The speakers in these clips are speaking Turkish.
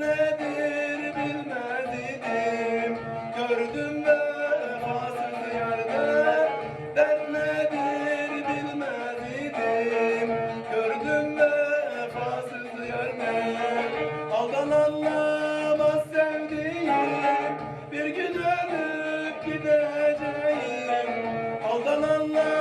nedir bilmedim Gördüm vefasız yerde Ben nedir bilmedim Gördüm vefasız yerde Aldananlamaz sevdiğim. Bir gün ölüp gideceğim. Aldananlamaz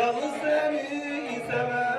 Yalnız seni sevmem